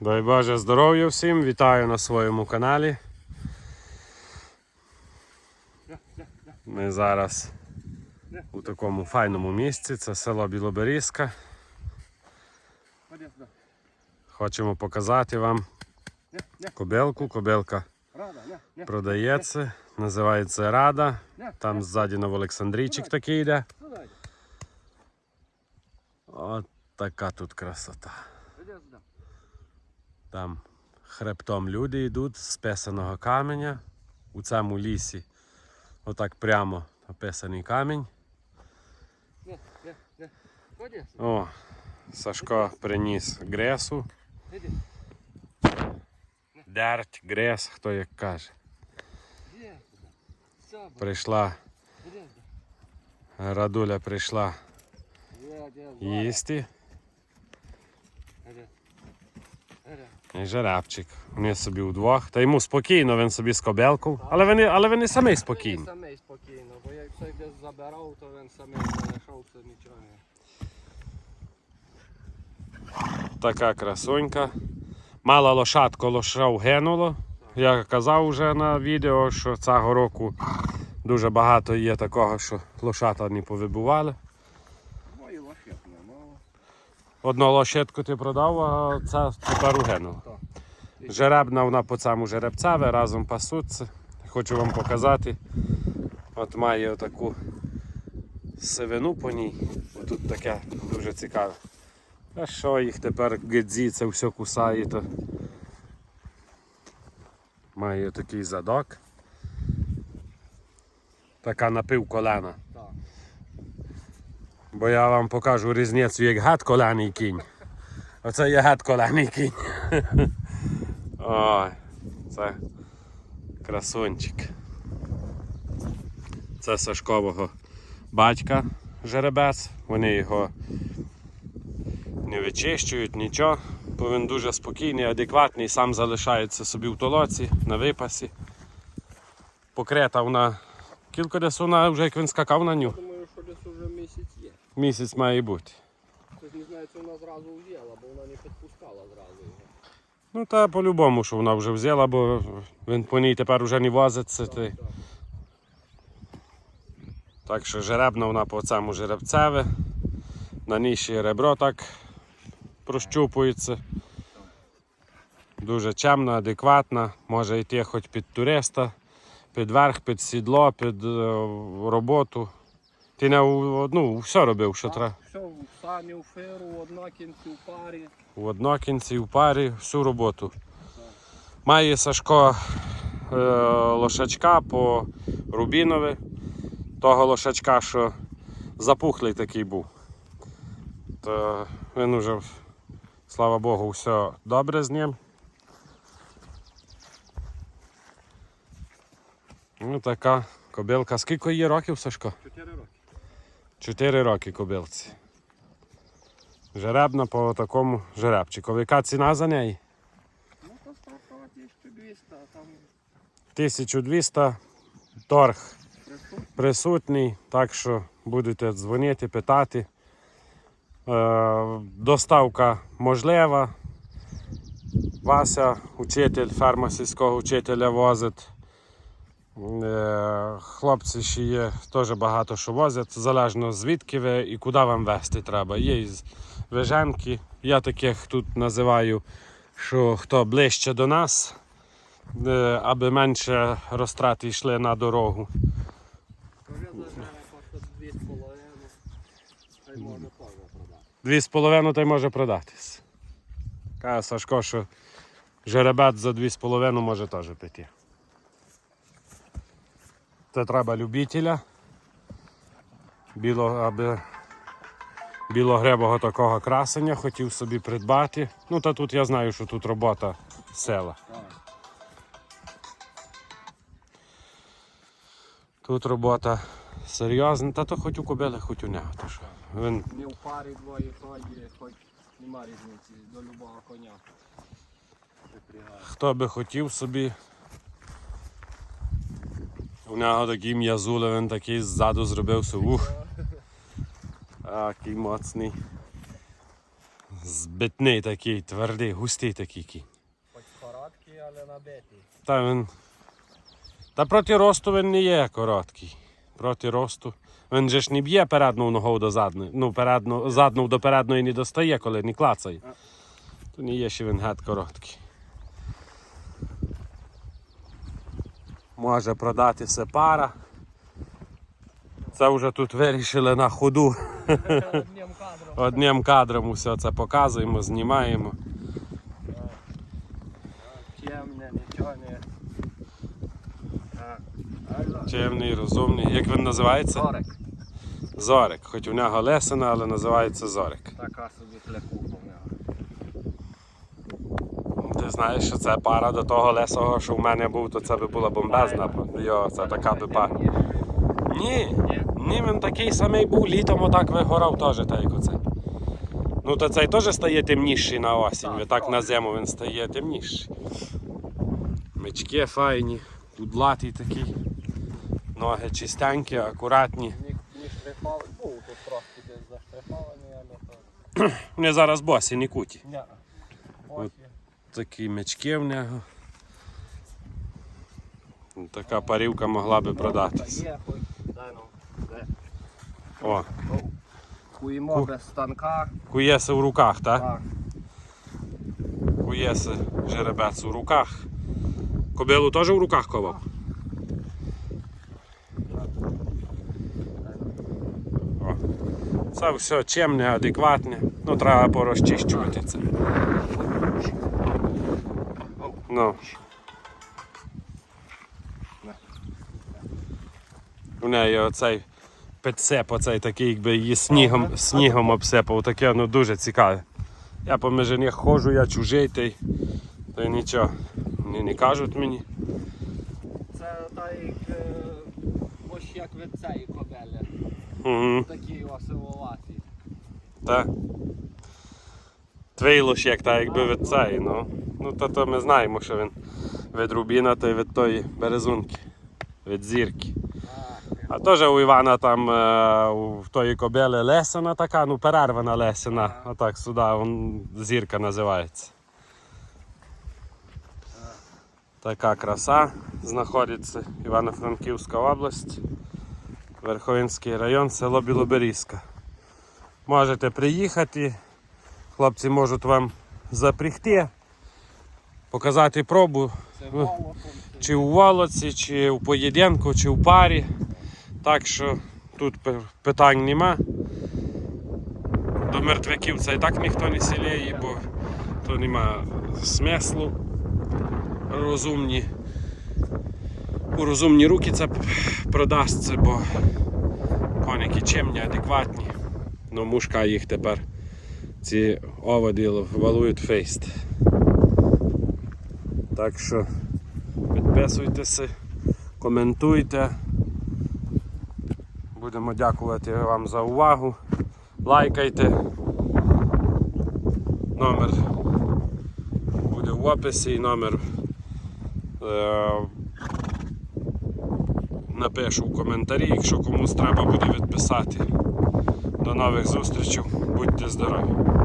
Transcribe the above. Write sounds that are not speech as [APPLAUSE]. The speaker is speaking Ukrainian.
Дай Боже здоров'я всім, вітаю на своєму каналі. Ми зараз у такому файному місці, це село Білоберізка. Хочемо показати вам ня, ня. продається, називається Рада. Там ззаді Новоолександрійчик такий йде. От така тут красота. Там хребтом люди йдуть з писаного каменя. У цьому лісі отак прямо описаний камінь. О, Сашко приніс гресу. Дерть, грес, хто як каже. Прийшла. Радуля прийшла їсти. І жеребчик. Вони собі удвох. Та йому спокійно, він собі з кобелкою. Але вони, але вони самі спокійні. самий спокійно, бо як все десь забирав, то він самий залишався нічого. не- Така красунька. Мала лошадку лошав гинуло. Я казав вже на відео, що цього року дуже багато є такого, що лошата не повибували. Одну лошадку ти продав, а це тепер. Так. Жеребна вона по цьому жеребцеве, разом пасуться. Хочу вам показати. От має отаку сивину по ній. Тут таке дуже цікаве. А що їх тепер гидзі, це все кусає, то має такий задок. Така напівколена. Так. Бо я вам покажу різницю, як гад коляний кінь. Оце є гад коляний кінь. [LAUGHS] Ой, це красунчик. Це Сашкового батька жеребець. Вони його не вичищують, нічого. Бо він дуже спокійний, адекватний, сам залишається собі в толоці, на випасі. Покрита вона. Кілька десь вона вже як він скакав на ню. Думаю, що десь уже місяць має бути. Хтось не знає, чи вона зразу взяла, бо вона не підпускала зразу його. Ну та по-любому, що вона вже взяла, бо він по ній тепер вже не возиться. Так, так. Так що жеребна вона по цьому жеребцеве. На ній ще ребро так прощупується. Дуже чемна, адекватна, може йти хоч під туриста, під верх, під сідло, під е, роботу. Ти не у- ну, все робив, що треба. Все, в сані, в фиру, в однакінці, в парі. В однокінці, в парі, всю роботу. Має Сашко е, лошачка по Рубінові. Того лошачка, що запухлий такий був. То він уже, слава Богу, все добре з ним. Ну така кобилка. Скільки їй років, Сашко? Чотири роки. Чотири роки кобилці. Жеребна по такому жеребчику. Яка ціна за неї? Ну, то стартова 1200, а там 1200 торг присутні. присутній, так що будете дзвонити, питати. Е, доставка можлива. Вася, учитель, ферма сільського учителя возить. Е, хлопці ще є теж багато що возять, залежно звідки ви і куди вам везти треба. Є із Виженки. Я таких тут називаю, що хто ближче до нас, е, аби менше розтрати йшли на дорогу. Скажи за жерепа, що 2,5. Хай може теж продати. Дві з половиною та й може продатись. Каже Сашко, що жеребець за дві з половиною може теж піти. Це треба любителя. Біло, аби білогребого такого красення хотів собі придбати. Ну та тут я знаю, що тут робота села. Тут робота серйозна, та то хоч у кобили, хоч у нього. То що. Він Не в парі двоє ходять, хоч нема різниці до любого коня. Хто би хотів собі. У нього такий м'язуле, він такий ззаду зробився. Ух, а, який моцний. Збитний такий, твердий, густий такий кінь. Хоч короткий, але набитий. Та він. Та проти росту він не є короткий. Проти росту. Він же ж не б'є передною ногою до задної. Ну, передну, задну до передної не достає, коли не клацає. То не є ще він геть короткий. Може продатися пара. Це вже тут вирішили на ходу. [LAUGHS] Одним кадром. Одним кадром все це показуємо, знімаємо. Чемне, нічого не. Чемний, розумний. Як він називається? Зорик. Зорик. Хоч у нього лесина, але називається Зорик. Така собі клекуха знаєш, що це пара до того лесого, що в мене був, то це би була бомбезна. Йо, це така би пара. Ні, ні, він такий самий був, літом отак вигорав теж, так як оце. Ну то цей теж стає темніший на осінь, Так, на зиму він стає темніший. Мечки файні, кудлатий такий. Ноги чистенькі, акуратні. Ні, штрихований. Був тут трошки десь заштрихований, але. Вони зараз босі, не куті. Такі мечки в нього. Така парівка могла би продатись. Ну. О, Куємо без станка. куєси в руках, так? Так. Куєси жеребець у руках. Кобилу теж в руках ковав? О. Це все чемне, адекватне. Ну, треба порозчищувати це. Ну. У неї оцей підсеп, оцей такий, якби її снігом, снігом обсипав, таке ну дуже цікаве. Я по межині ходжу, я чужий, та й, та й нічого. Вони не кажуть мені. Це так як е, ось як від цієї кобели. Угу. Такі осивоваті. Та. Твій лошек, так якби від цієї, ну. Ну то, то ми знаємо, що він від Рубіна, то й від тої березунки, від зірки. А теж у Івана там е, у тої кобили лесена така, ну перервана лесена. Отак сюди, вон, зірка називається. Така краса знаходиться Івано-Франківська область, Верховинський район, село Білоберізька. Можете приїхати, хлопці можуть вам запрягти, показати пробу, чи у волоці, чи у поєдинку, чи в парі. Так що тут питань нема. До мертвяків це і так ніхто не сіліє, бо то нема смислу. Розумні. У розумні руки це продасться, бо коніки чимні, адекватні. Ну мушка їх тепер ці оводи валують фейст. Так що підписуйтеся, коментуйте. Будемо дякувати вам за увагу. Лайкайте. Номер буде в описі і номер е, напишу в коментарі, якщо комусь треба буде відписати. До нових зустрічей, будьте здорові!